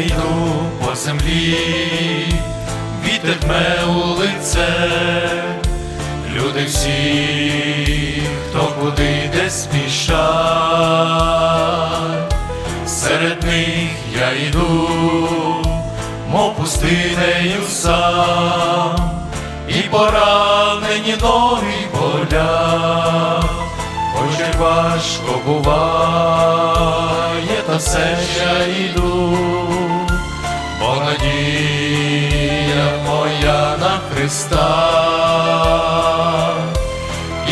йду по землі, вітер дме у лице, люди всі, хто куди йде спішать, серед них я йду, мов пустинею сам, і поранені ноги болять. Хоч як важко буває, все я йду, бо надія моя на Христа.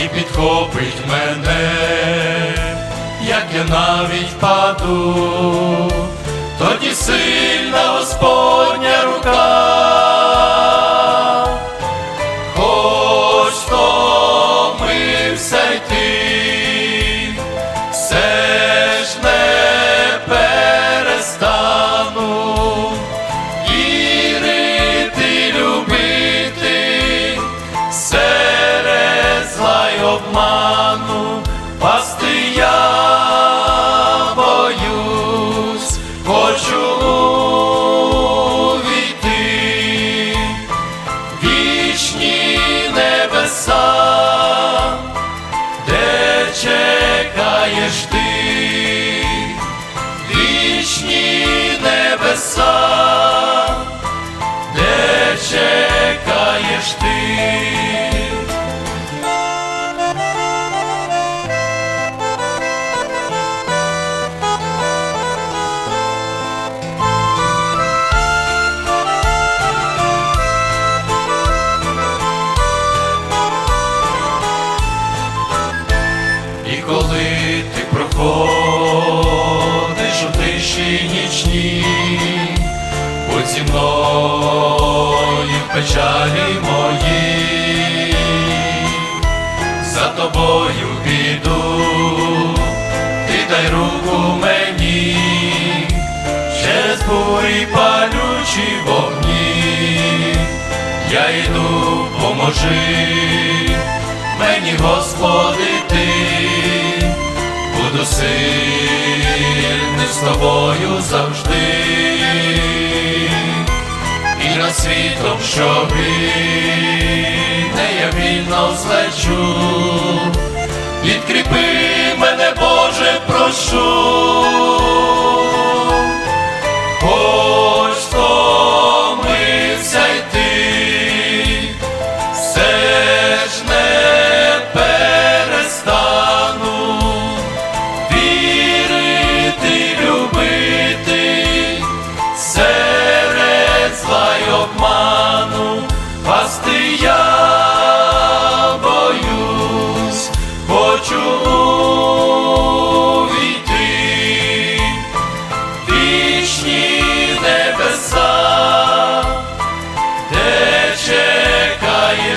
І підхопить мене, як я навіть паду, печалі мої, за тобою піду, ти дай руку мені, через бурі палючі вогні, я йду, поможи. Мені, Господи, ти, буду сильним з тобою завжди, над світом, що гине, я вільно злечу, підкріпи мене, Боже, прошу.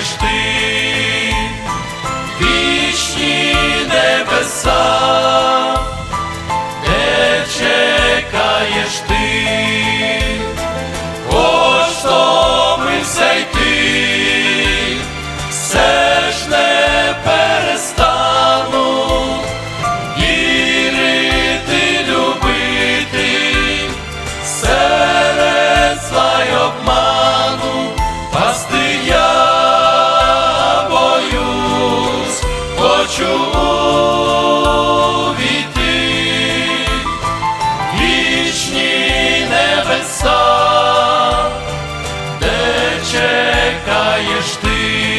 Чекаєш ти, вічні небеса, де чекаєш ти, Чому увійти вічні небеса, де чекаєш ти.